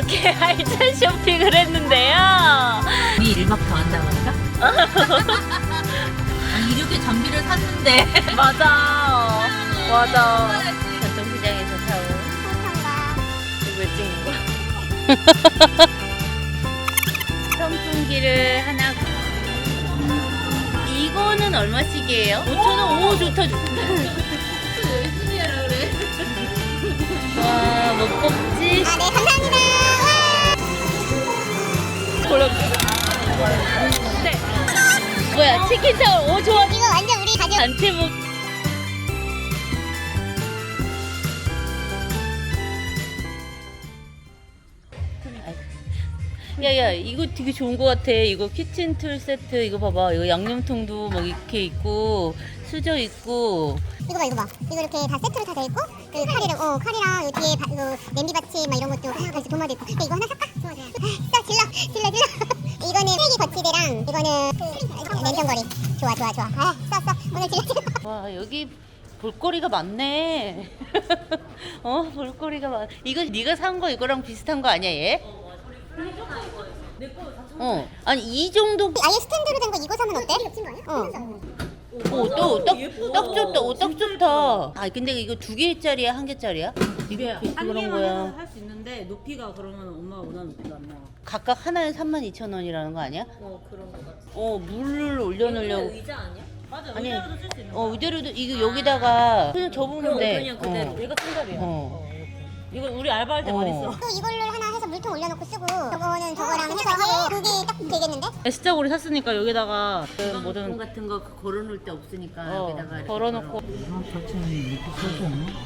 이렇게 알찬 쇼핑을 했는데요. 우리 1박 더 한다고 할까? 아니 이렇게 장비를 샀는데 맞아. 맞아. 전통시장에서 사온 이걸 찍는 거. 선풍기를 하나. 이거는 얼마씩이에요? 5,000원? 오, 좋다, 좋다. 와, 못 뽑지? 아, 네, 감사합니다. 골라주세요. 네. 뭐야, 치킨 타월. 오, 좋아. 이거 완전 우리 가족. 단체복. 야야 이거 되게 좋은 거 같아 이거 키친 툴 세트 이거 봐봐 이거 양념통도 막 이렇게 있고 수저 있고 이거 봐, 이거 봐. 이거 이렇게 다 세트로 다 돼 있고, 그 칼이랑, 어, 칼이랑 요 뒤에 바, 이거 냄비 받침 막 이런 것도 같이 도마도 있고. 근데 이거 하나 살까? 좋아, 좋아. 써, 질러, 질러, 질러. 이거는 쓰레기 거치대랑 이거는 그 냉장고리. 좋아, 좋아, 좋아. 아, 써, 써. 오늘 질러, 질러. 와 여기 볼거리가 많네 어 볼거리가 많 이거 네가 산 거 이거랑 비슷한 거 아니야 얘? 어 아니 이 정도 아예 스탠드로 된 거 이거 사면 어때? 어. 좋다 오딱 좋다 아 근데 이거 두 개짜리야 한 개짜리야? 이게 한한 그런 개만 거야. 할 수 있는데 높이가 그러면 엄마가 원하는 높이가 안 나와. 각각 하나에 32,000원이라는 거 아니야? 어 그런 거 같아. 어 물을 올려 놓으려고 의자 아니야? 맞아. 아니, 의자로도 쓸 수 있는 어 의대로도 이거 여기다가 그냥 접으면 돼 그냥 그대로. 어. 얘가 손잡이야. 어. 어. 이거 우리 알바할 때 어. 많이 써. 또 이걸로 하나 해서 물통 올려놓고 쓰고, 저거는 저거랑 해서 하고, 되겠는데? S자고리 샀으니까 여기다가 그 모든 모든 같은 거 걸어놓을 데 없으니까 어, 여기다가 이렇게 걸어놓고.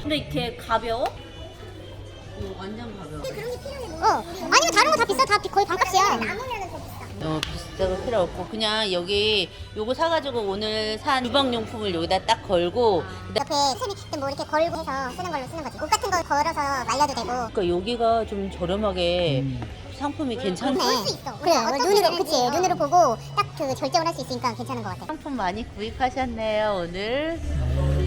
근데 이렇게 가벼워? 어, 완전 가벼워 어. 아니면 다른 거 다 비싸. 다 거의 반값이야. 나무면은 더 비싸. 어, 비싸고 필요 없고 그냥 여기 요거 사가지고 오늘 산 주방용품을 여기다 딱 걸고 옆에 샘이 뭐 이렇게 걸고 해서 쓰는 걸로 쓰는 거지. 옷 같은 거 걸어서 말려도 되고. 그러니까 여기가 좀 저렴하게 상품이 괜찮네 볼수 있어. 그래, 눈으로 그치. 눈으로 보고 딱 그 결정을 할 수 있으니까 괜찮은 것 같아. 상품 많이 구입하셨네요 오늘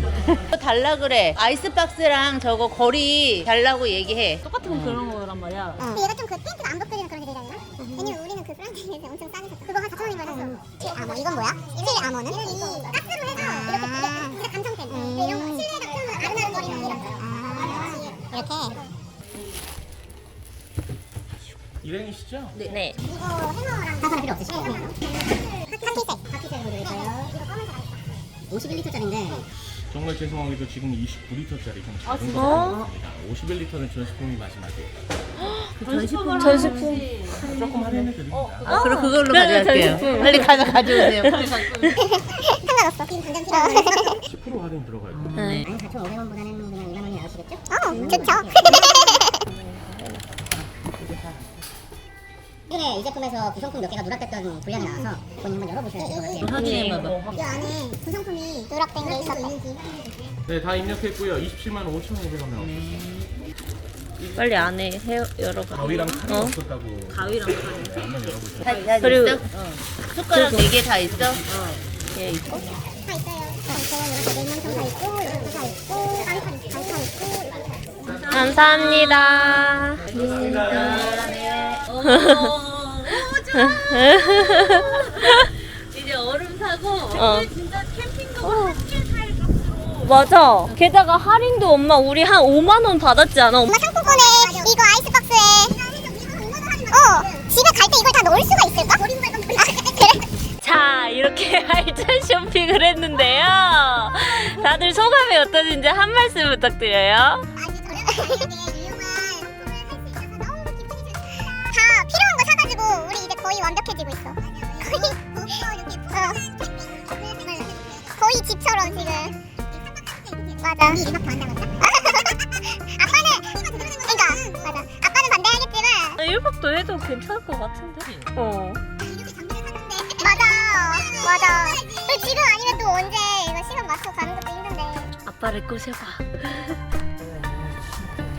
달라 그래 아이스박스랑 저거 거리 달라고 얘기해 똑같은 그런 거란 말이야. 근데 얘가 좀그 팬티가 안 벗겨지는 그런 디자인이나? 왜냐면 우리는 그 프랑스에서 엄청 싸게 샀어. 그거 한 4천 원이면 샀어. 7 아머 이건 뭐야? 7 아머는? 이 가스로 해서 이렇게 이게 진짜 감성템. 근데 이런 거 실내에다 펴면 아른아른거리는 이런 거. 아, 이렇게. 일행이시죠? 네 이거 해머랑 가사는 필요 없으시고. 카키색. 카키색으로 드릴까요? 이거 검은색 51리터짜리인데. 정말 죄송하게도 지금 29리터짜리 좀 작은 진짜? 거 드립니다. 51리터는 전시품이 마지막이에요. 전시품 전시품. 조금 할인해 드립니다. 아, 그럼 그걸로 그래, 가져갈게요 전시품. 빨리 가져 가져오세요 상관없어. 지금 당장 필요. 10% 할인 들어갈 거예요. 네. 4,500원보다는 그냥 2만 원이 나으시겠죠? 어, 좋죠. 최근에 이 제품에서 구성품 몇 개가 누락됐던 분량이 나와서 본인 한번 열어보셔야 될 것 같아요. 확인해봐봐 이 안에 구성품이 누락된 게 있었대. 네, 다 입력했고요. 27만 5,500원 나왔어요. 빨리 안에 해 열어봐 가위랑 칼이 어? 없었다고. 가위랑 칼. 네, 한번 열어보세요. 그리고- 있어? 숟가락 네 개 다 있어? 예 있고 다 있어요. 다 있어요. 이렇게 냉면통 다 있고, 이렇게 다 있고, 가위칼 있고, 가위칼 있고, 이렇게 다 있고. 감사합니다 이제 얼음 사고 어. 진짜 캠핑도 함께 살 값으로 맞아 게다가 할인도 엄마 우리 한 5만 원 받았지 않아? 엄마 상품권에 이거 아이스박스에 어 집에 갈 때 이걸 다 넣을 수가 있을까? 아, 그래? 자 이렇게 알찬 쇼핑을 했는데요 다들 소감이 어떠신지 한 말씀 부탁드려요 아주 저렴하게 거의 완벽해지고 있어. 거의 어. 거의 집처럼 지금. 맞아. 아빠는 그러니까 맞아. 아빠는 반대하겠지만. 1박도 해도 괜찮을 것 같은데? 어. 맞아. 맞아. 또 지금 아니면 또 언제 이거 시간 맞춰 가는 것도 힘든데. 아빠를 꼬셔봐.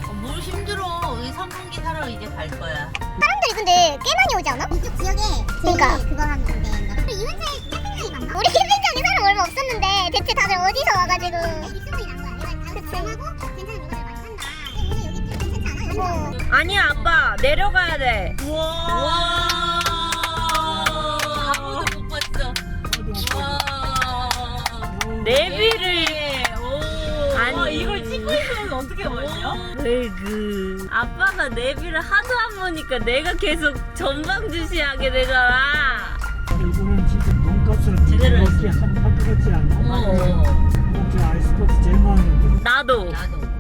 어, 뭘 힘들어. 이 선풍기 사러 이제 갈 거야 사람들이 근데 꽤 많이 오지 않아? 이쪽 지역에 그러니까 그거 하는 데인가 봐. 이 근처에 캠핑장이 많나? 우리 캠핑장에 사람 얼마 없었는데 대체 다들 어디서 와가지고 입소문이 난 거야. 내가 그치. 하고 괜찮은 물건을 많이 산다. 오늘 여기 좀 괜찮지 않아? 어. 아니야 아빠 내려가야 돼. 와. 아무도 못 봤어. 와. 내비를. 아니 이걸 찍고 있으면 어떻게 보냐? 왜그 아빠가 내비를 하도 안 보니까 내가 계속 전방 주시하게 되잖아. 이거는 진짜 돈가스를 제대로 같지 않나? 어. 저 아이스박스 제일 많은데 나도.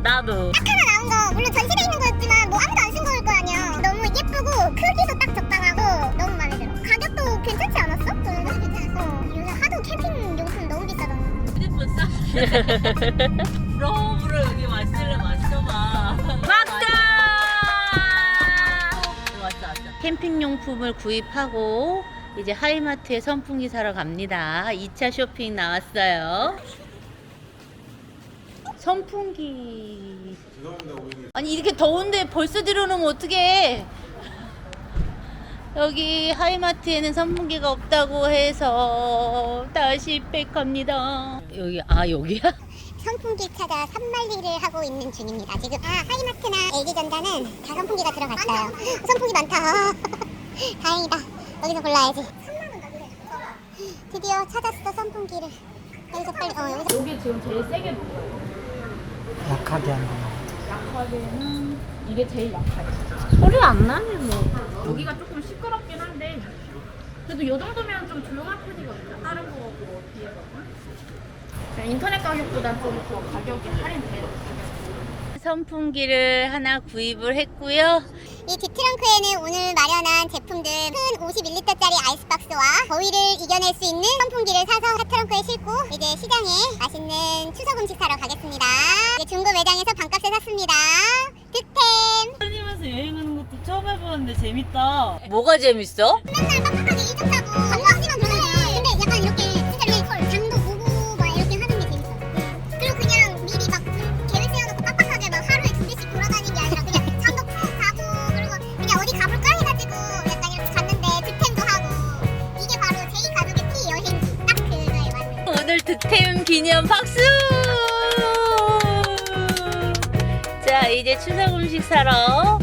나도. 하나 나온 거 물론 전시돼 있는 거였지만 뭐 아무도 안 쓴 거일 거 아니야. 너무 예쁘고 크기도 딱 적당하고 너무 마음에 들어. 가격도 괜찮지 않았어? 저는 괜찮았어. 어, 요새 하도 캠핑 용품 너무 비싸잖아. 휴대폰 싸. 브 캠핑 용품을 구입하고 이제 하이마트에 선풍기 사러 갑니다. 2차 쇼핑 나왔어요. 선풍기. 아니 이렇게 더운데 벌써 들여놓으면 어떡해? 여기 하이마트에는 선풍기가 없다고 해서 다시 백합니다. 여기 아 여기야? 선풍기 찾아 산말리를 하고 있는 중입니다. 지금 아 하이마트나 LG전자는 다 선풍기가 들어갔어요. 선풍기 많다. 아, 다행이다. 여기서 골라야지. 3만 원 가격에 드디어 찾았어 선풍기를. 여기서 빨리 어 여기서 이게 지금 제일 세게 약하게 하는 거. 약하게는 이게 제일 약하지. 소리 안 나네 뭐. 여기가 조금 시끄럽긴 한데 그래도 이 정도면 좀 조용한 편이거든요. 다른 거뭐 비해서는. 그냥 인터넷 가격보다 좀더 가격이 할인돼요. 선풍기를 하나 구입을 했고요. 이 뒷트렁크에는 오늘 마련한 제품들 큰 51리터짜리 아이스박스와 더위를 이겨낼 수 있는 선풍기를 사서 카트렁크에 싣고 이제 시장에 맛있는 추석 음식 사러 가겠습니다. 이제 중고 매장에서 반값에 샀습니다. 득템! 다니면서 여행 하는 것도 처음 해보는데 재밌다. 뭐가 재밌어? 맨날 빡빡하게 짜고 관광지만 추석 음식 사러.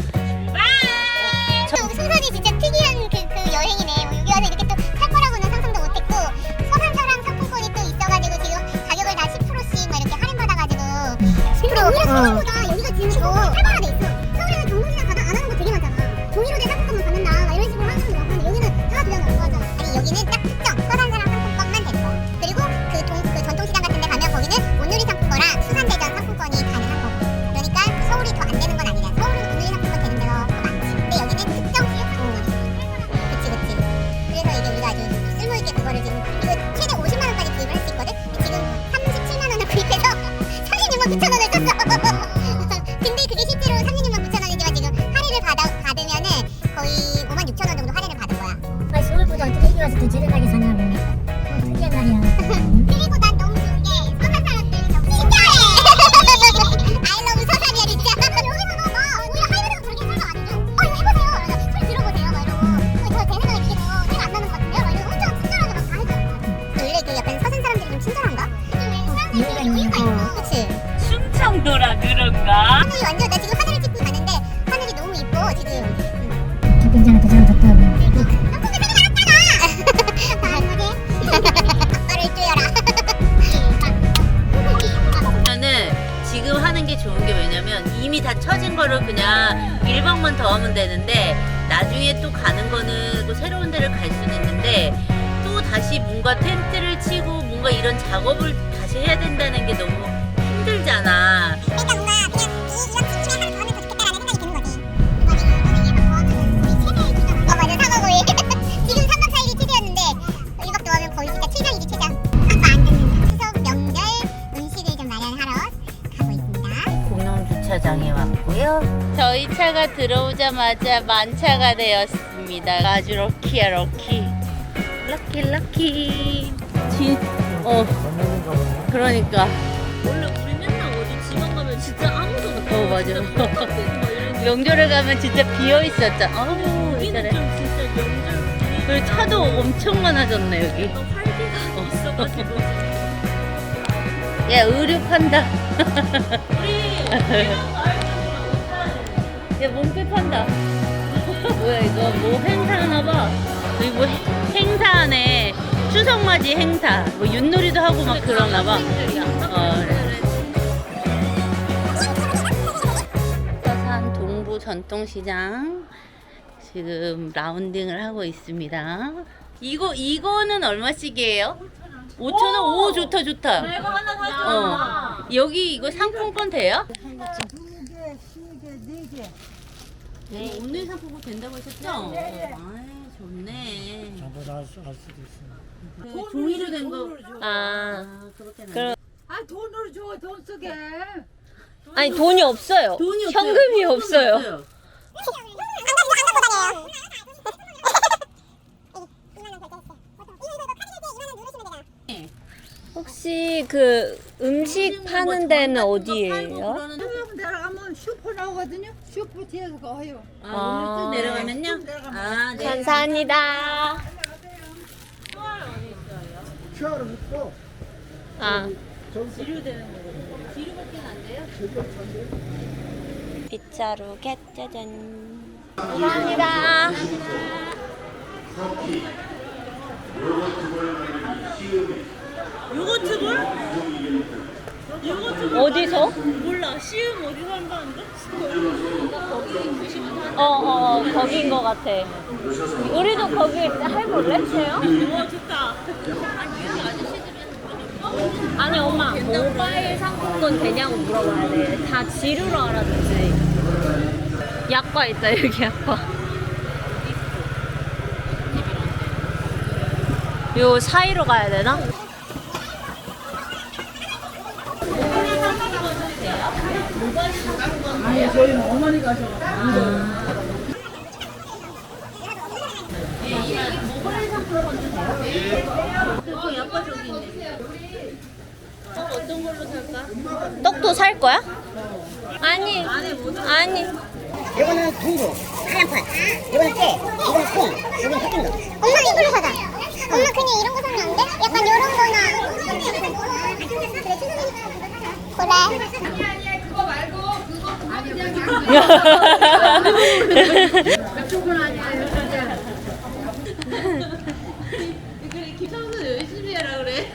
다 쳐진 거를 그냥 1박만 더 하면 되는데 나중에 또 가는 거는 또 새로운 데를 갈 수는 있는데 또 다시 뭔가 텐트를 치고 뭔가 이런 작업을 다시 해야 된다는 게 너무 힘들잖아. 저희 차가 들어오자마자 만차가 되었습니다. 아주 럭키야 럭키. 럭키 럭키. 진, 어, 그러니까. 원래 우리 맨날 어디 지방 가면 진짜 아무도 없어. 어 맞아. 명절에 가면 진짜 비어 있었잖아. 여기는 이래. 좀 진짜 명절 그리고 차도 엄청 많아졌네 여기. 또 활기가 있어가지고 야 의류 판다. 우리 사 야 몸빼 판다. 뭐야 이거 뭐 행사하나 봐. 여기 뭐 행- 행사하네. 추석 맞이 행사. 뭐 윷놀이도 하고 막 그러나 봐. 어, 그래. 서산 동부 전통시장 지금 라운딩을 하고 있습니다. 이거 이거는 얼마씩이에요? 5천 원. 오 좋다 좋다. 이거 하나 사줘. 어. 여기 이거 상품권 돼요? 네, 오늘 상품권 된다고 하셨죠? 네. 아, 좋네. 저보다 알, 수, 알 수도 있어. 그 종이로 된 거. 아, 그렇게 그럼 아 돈으로 줘 돈 쓰게 아니 돈이 없어요. 돈이 없어요. 현금이 현금 없어요. 혹시 그 음식 파는 데는 어디예요? 슈퍼 나오거든요 슈퍼 뒤에서 가요 아, 오늘 쭉 내려가면요? 아, 네. 감사합니다. 아. 빗자루 겟 짜잔. 감사합니다. 요거트 볼? 어디서? 몰라. 시음 어디서 한다는데? 어, 어, 거기인 것 같아. 우리도 거기 해볼래? 체요? 와, 좋다. 아니, 엄마, 모바일 상품권 되냐고 물어봐야 돼. 다 지루로 알아듣지. 약과 있다, 여기 약과. 요 사이로 가야 되나? 어떤 걸로 살까? 떡도 살 거야? 아니, 아니. 이거는 두부, 하얀 판. 이거는 깨, 이거는 콩, 이거는 섞인 거. 엄마 이걸로 사자. 엄마 그냥 이런 거 사면 안 돼? 약간 이런 거나. 그래. 그래, 김상수 열심히 해라 그래.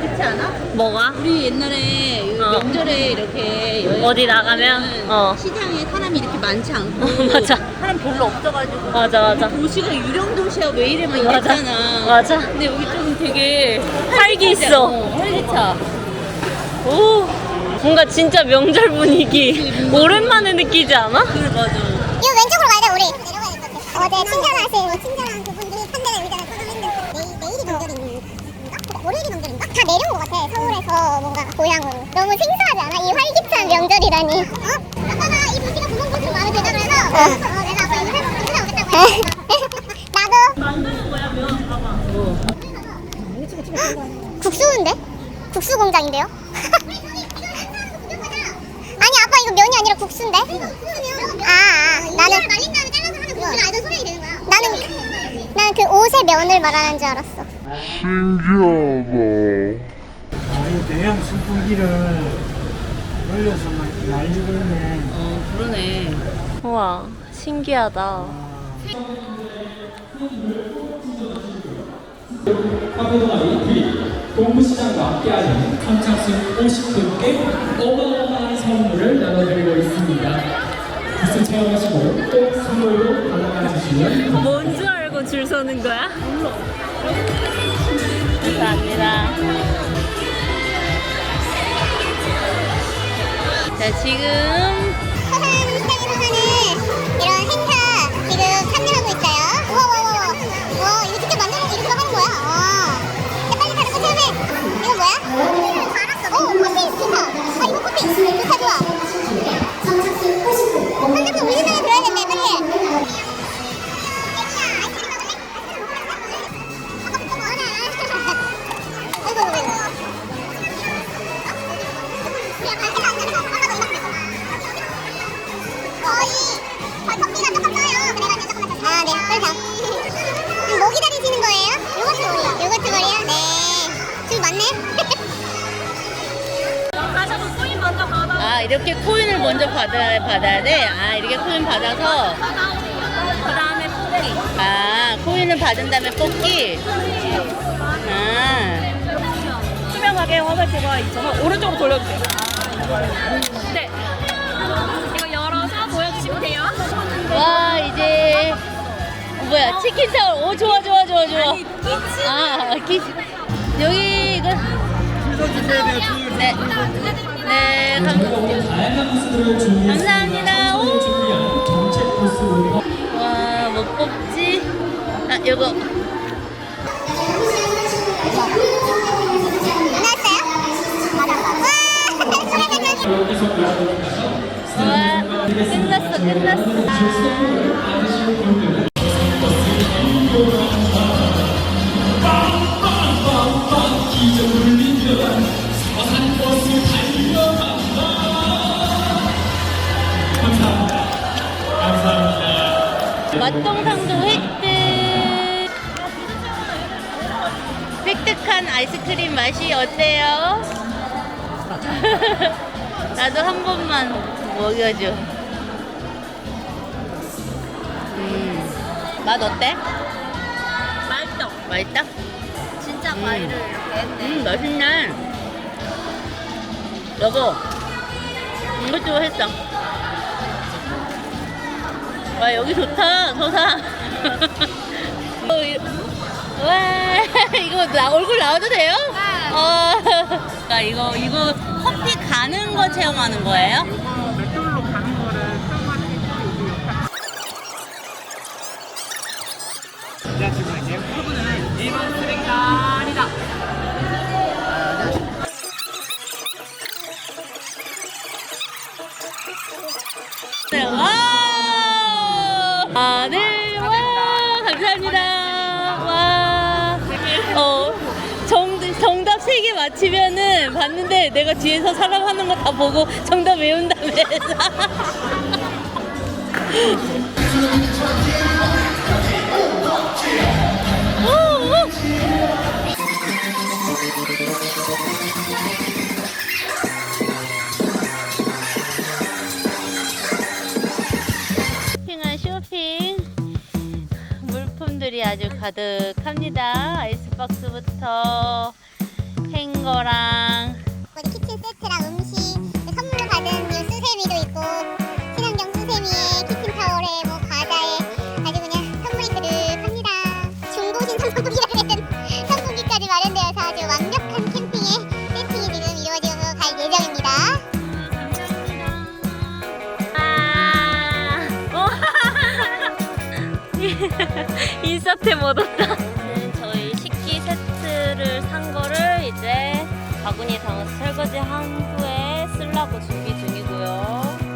그렇지 않아? 뭐가? 우리 옛날에 어. 명절에 이렇게 여행 어디 나가면? 어. 시장에 사람이 이렇게 많지 않고 맞아. 사람 별로 없어가지고 맞아, 맞아. 도시가 유령 도시야 왜 이래 막 맞아. 이랬잖아. 맞아. 근데 여기 좀 되게 활기 있어. 어, 활기차. 오. 뭔가 진짜 명절 분위기. 오랜만에 느끼지 않아? 그래 맞아. 이거 왼쪽으로 가야 돼 우리. 어제 친절하신 친절한 그분들이 판단을 의자를 서서 했는데 내일, 내일이 명절인가? 그래, 월요일이 명절인가? 다 내려온 것 같아 서울에서 뭔가 고향으로. 너무 생소하지 않아? 이 활기찬 명절이라니. 어? 아빠가 이 부지가 구멍구멍 들다 그래서 나도. 만드는 거야 면 봐봐. 국수인데? 국수 공장인데요? 아니 아빠 이거 면이 아니라 국수인데? 아, 아 나는 말린 다음에 잘라서 하는 국수를 알던 소리가 되는 거야. 나는 나는 그 옷의 면을 말하는 줄 알았어. 아니 대형 선풍기를 올려서 막 날리고 있네. 어 그러네. 우와, 신기하다. 동부시장과 함께하는 선착순 50분께 어마어마한 선물을 나눠드리고 있습니다. 부스 체험하시고 꼭 선물로 받아가 주시면 뭔 줄 알고 줄 서는 거야? 감사합니다. 자 지금 이렇게 코인을 먼저 받아 받아야 돼. 아 이렇게 코인 받아서 그 다음에 뽑기. 아 코인을 받은 다음에 뽑기. 아 투명하게 화살표가 있어서 오른쪽으로 돌려주세요. 네. 이거 열어서 보여주시면 돼요. 와 이제 어, 뭐야 치킨 타월. 오 좋아 좋아 좋아 좋아. 아기 여기 이거 운 다양한 부스들을 준비했습니다. 감사합니다. 청소년 준비한 정책 부스로 와, 뭐 뽑지? 아, 요거. 와, 끝났어, 끝났어. 아. 맛동상도 획득. 획득한 아이스크림 맛이 어때요? 나도 한 번만 먹여줘. 음, 맛 어때? 맛있어. 맛있다? 진짜 음. 과일을 이렇게 했네. 음, 맛있네. 여보, 이것도 했어. 와, 여기 좋다, 서사. 어, 이- 와, 이거 나 얼굴 나와도 돼요? 네. 어, 그러니까 이거, 이거 커피 가는 거 체험하는 거예요? 맥돌로 가는 거를 체험하는 게 여기 자 지금 이제 화분은 일반 쓰레기단이다 봤는데 내가 뒤에서 사람 하는 거 다 보고 정답 외운다며. 오, 오. 쇼핑한 쇼핑 물품들이 아주 가득합니다 아이스박스부터 행거랑 못 온다. 저희 식기 세트를 산 거를 이제 바구니에 담아서 설거지 한 후에 쓰려고 준비 중이고요.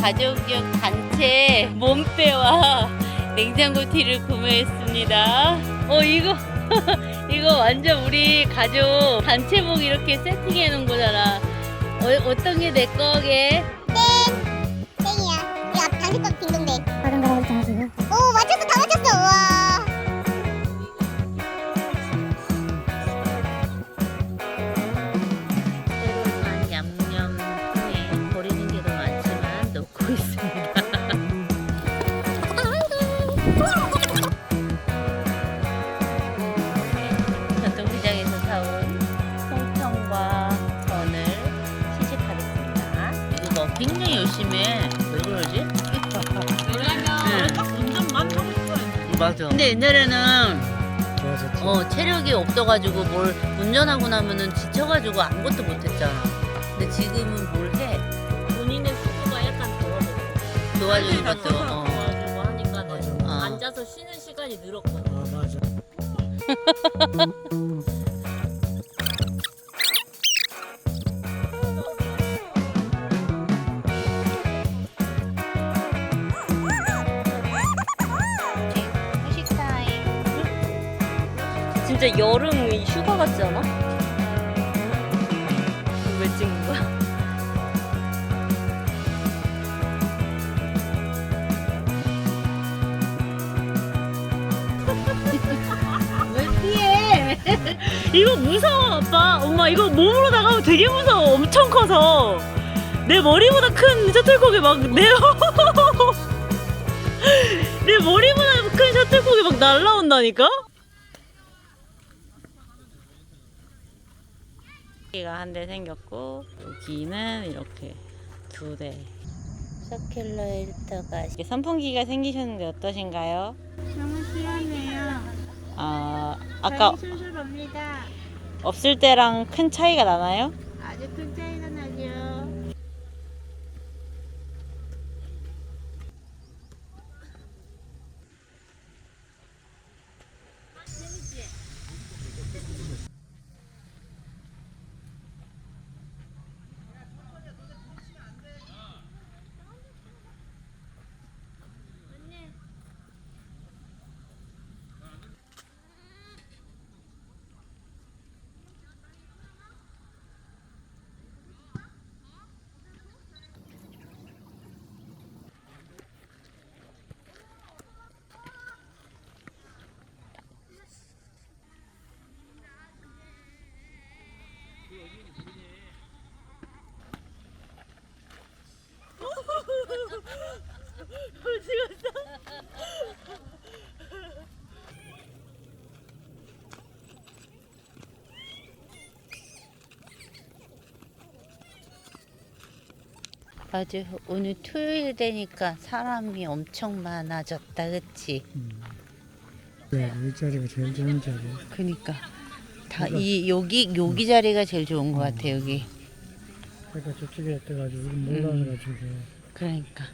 가족용 단체 몸빼와 냉장고 티를 구매했습니다 어 이거 이거 완전 우리 가족 단체복 이렇게 세팅해 놓은 거잖아 어, 어떤 게 내 거게? 근데 옛날에는 좋아졌지 어, 체력이 없어가지고 뭘 운전하고 나면은 지쳐가지고 아무것도 못했잖아. 근데 지금은 뭘 해? 본인의 속도가 약간 줄어들고 도와주는 것도. 어. 도와주고 하니까는 어. 앉아서 쉬는 시간이 늘었거든. 아 맞아 진짜 여름 휴가 같지 않아? 왜 찍는 거야? 이거 무서워 아빠. 엄마 이거 몸으로 나가면 되게 무서워. 엄청 커서 내 머리보다 큰 셔틀콕이 막내 내 머리보다 큰 셔틀콕이 막 날라온다니까? 여기가 한 대 생겼고 여기는 이렇게 두 대. 서큘러 일터가 선풍기가 생기셨는데 어떠신가요? 너무 시원해요. 아 아까 술술 옵니다. 없을 때랑 큰 차이가 나나요? 아주 큰 차이가 나죠. 아주 오늘 토요일 되니까 사람이 엄청 많아졌다, 그치? 네, 이 자리가 제일 좋은 자리. 그니까 다 이 여기 여기 자리가 제일 좋은 것 같아 여기. 그러니까 저쪽에 떠가지고 우리 몰라가지고 그러니까.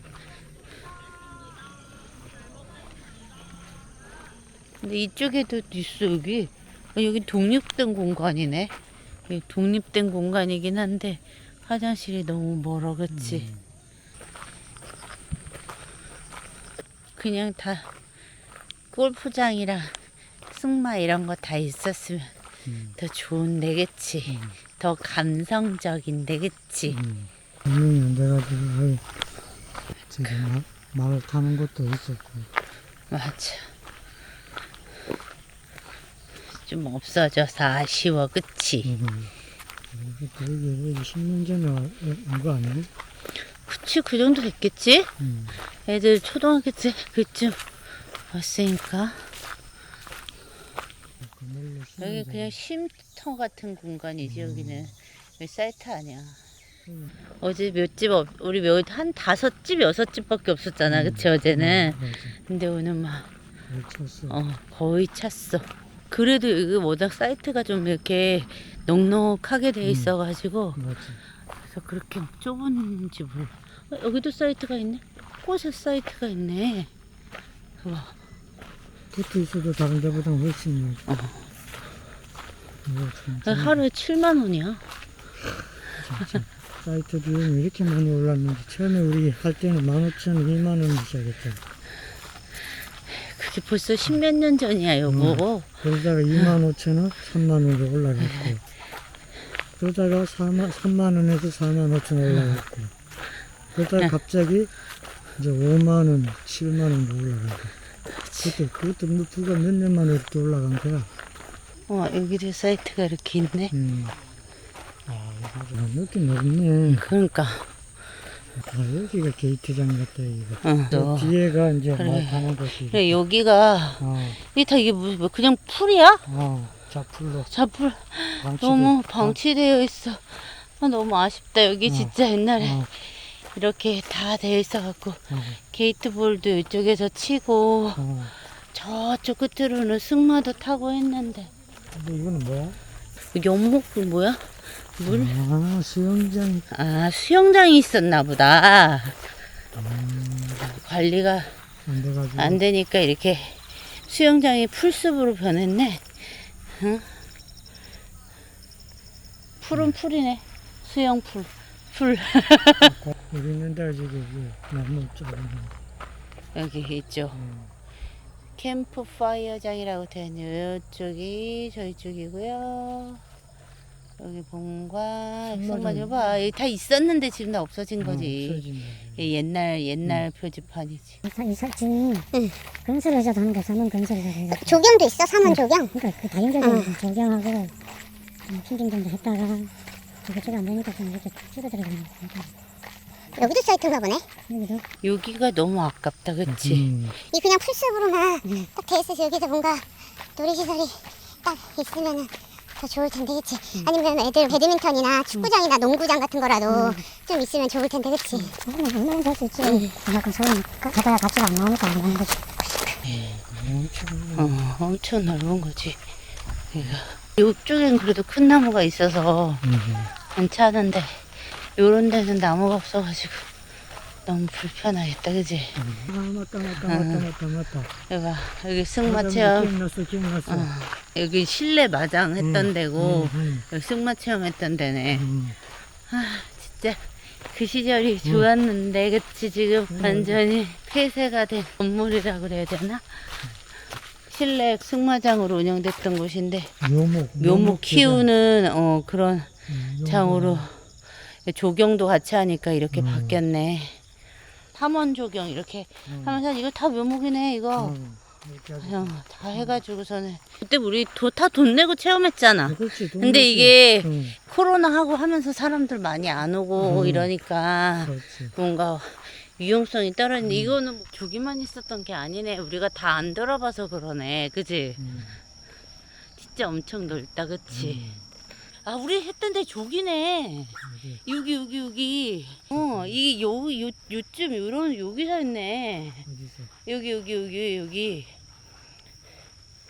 근데 이쪽에도 있어 여기. 어, 여기 독립된 공간이네. 여기 독립된 공간이긴 한데 화장실이 너무 멀어, 그치? 그냥 다 골프장이랑 승마 이런 거 다 있었으면 더 좋은데, 그치? 더 감성적인데, 그치? 분명히 안 돼가지고 아유, 지금 마, 말 타는 것도 있었고 맞아. 좀 없어져서 아쉬워, 그치? 음. 이게 10년 전에 온 거 아니에요? 그치, 그 정도 됐겠지? 음. 애들 초등학교 때 그쯤 왔으니까. 여기 그냥 쉼터 같은 공간이지, 여기는. 여기 사이트 아니야. 어제 몇 집, 없, 우리 몇, 한 다섯 집, 여섯 집밖에 없었잖아, 그치, 어제는. 맞아. 근데 오늘 막. 어, 거의 찼어. 그래도 여기 워낙 사이트가 좀 이렇게 넉넉하게 돼 있어가지고, 맞아. 그래서 그렇게 좁은지 몰라. 어, 여기도 사이트가 있네. 꽃에 사이트가 있네. 와, 붙어 있어도 다른 데보다 훨씬 어. 이거 참 하루에 7만 원이야. 사이트 비용이 이렇게 많이 올랐는지 처음에 우리 할 때는 15,000원, 2만 원이 시작했죠. 그게 벌써 십몇 년 전이야, 여보. 그러다가 2만 5천 원, 3만 원으로 올라갔고 그러다가 4만, 3만 원에서 4만 5천 원 올라갔고 그러다가 갑자기 이제 5만 원, 7만 원으로 올라가고 그때 그것도 뭐 불과 몇 년 만에 이렇게 올라간 거야. 어, 여기도 사이트가 이렇게 있네. 음. 아, 이거 느낌 넓네. 그러니까, 아, 여기가 게이트장 같다, 이거. 어, 저. 뒤에가 이제 그래. 말 타는 곳이. 그래, 여기가, 어, 이게 다 이게 뭐, 뭐 그냥 풀이야? 어, 자풀로 자풀 방치돼. 너무 방치되어 있어. 아, 너무 아쉽다. 여기 어. 진짜 옛날에 어, 이렇게 다 되어 있어갖고, 어, 게이트볼도 이쪽에서 치고, 어. 저쪽 끝으로는 승마도 타고 했는데. 근데 이거는 뭐야? 연목 뭐야? 물? 아, 수영장. 아 수영장이 있었나 보다. 관리가 안 돼가지고. 안 되니까 이렇게 수영장이 풀숲으로 변했네. 응? 풀은 풀이네. 수영풀. 풀. 여기 있는데 그 나무 쪽에. 여기 있죠. 캠프파이어장이라고 되어 있네요. 이쪽이 저희 쪽이고요. 여기 본관, 승마장. 승마장 봐. 여기 다 있었는데 지금 다 없어진 어, 거지. 이 옛날 옛날 표지판이지. 이 설치 건설회사도 하는 거 사는 건설회사 해서 조경도 있어, 삼원 조경. 그러니까 그 다인적인 조경하고 핑딩 정도 했다가 이것저것 안 되니까 좀 이렇게 줄어 들어가는 여기도 사이트인가 보네. 여기도 여기가 너무 아깝다, 그치? 음, 이 그냥 풀숲으로만 딱 돼 있어서 여기서 뭔가 놀이시설이 딱 있으면은 더 좋을 텐데, 그치? 아니면 애들 배드민턴이나 축구장이나 농구장 같은 거라도 좀 있으면 좋을 텐데, 그치? 얼마나 얼마나 살수 있지? 그만큼 서울이니까 가다가 가치가 안 나오니까 안 하는 거지. 어, 엄청 넓은 거지. 여기가. 이쪽엔 그래도 큰 나무가 있어서 괜찮은데, 요런 데는 나무가 없어가지고 너무 불편하겠다, 그지? 아 맞다 맞다 맞다 맞다 맞다 여기, 봐. 여기 승마 맞아, 체험, 기억났어 기억났어 어, 여기 실내 마장 했던 음, 데고, 음, 여기 승마 체험 했던 데네. 음. 아, 진짜 그 시절이 좋았는데, 그치? 지금 완전히 폐쇄가 된 건물이라 그래야 되나? 실내 승마장으로 운영됐던 곳인데, 묘목 묘목 키우는 어 그런 음, 장으로 조경도 같이 하니까 이렇게 음. 바뀌었네. 탐원 조경 이렇게 하면서 이거 다 묘목이네 이거. 음, 이렇게. 어, 다 해가지고서는 그때 우리 다 돈 내고 체험했잖아. 아, 그렇지 돈 근데 내지. 이게 응, 코로나 하고 하면서 사람들 많이 안 오고 음. 이러니까 그렇지 뭔가 위험성이 떨어지는데 이거는 뭐 저기만 있었던 게 아니네. 우리가 다안 들어봐서 그러네. 그지? 음, 진짜 엄청 넓다. 그치? 아, 우리 했던 데 저기네. 여기, 여기, 여기. 어, 이게 요, 요, 요쯤, 요런, 여기서 했네. 어디서 여기, 여기, 여기, 여기.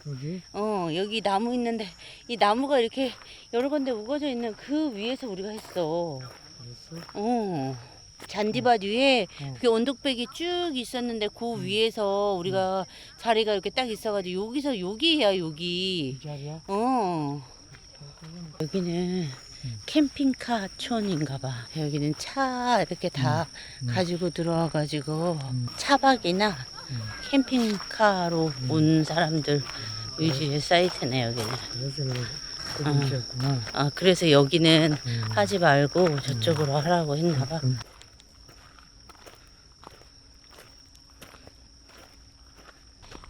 거기 어, 여기 나무 있는데, 이 나무가 이렇게 여러 군데 우거져 있는 그 위에서 우리가 했어. 그랬어 어. 잔디밭 위에 어. 그 언덕백이 쭉 있었는데 그 위에서 우리가 자리가 이렇게 딱 있어가지고 여기서 여기야 여기 이 자리야 어 여기는 캠핑카 촌인가 봐 여기는 차 이렇게 다 음. 가지고 들어와가지고 음. 차박이나 음. 캠핑카로 온 사람들 위주의 사이트네 여기는 그랬구나 아 그래서 여기는 음. 하지 말고 저쪽으로 하라고 했나 봐 음.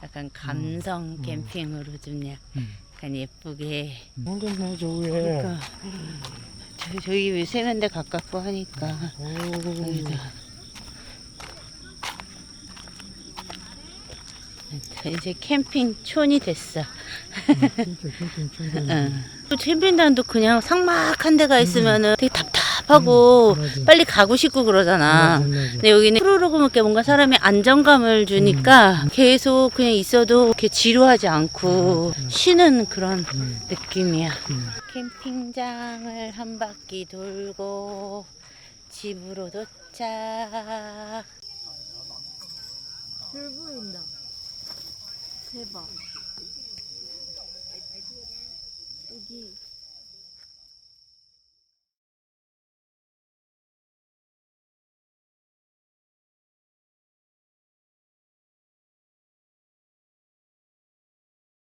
약간 감성 캠핑으로 좀 음. 약간 예쁘게. 모르겠네 저 위에. 그러니까. 저, 저기 세면대 가깝고 하니까. 오 여기다. 이제 캠핑촌이 됐어. 진짜 캠핑 충분히 응. 또 캠핑장도 그냥 삭막한 데가 있으면은 되게 답답 하고 음. 빨리 가고 싶고 그러잖아. 맞아, 맞아. 근데 여기는 푸르르고 이렇게 뭔가 사람의 안정감을 주니까 계속 그냥 있어도 이렇게 지루하지 않고 쉬는 그런 음. 느낌이야. 음. 캠핑장을 한 바퀴 돌고 집으로 도착. 별 보인다. 대박.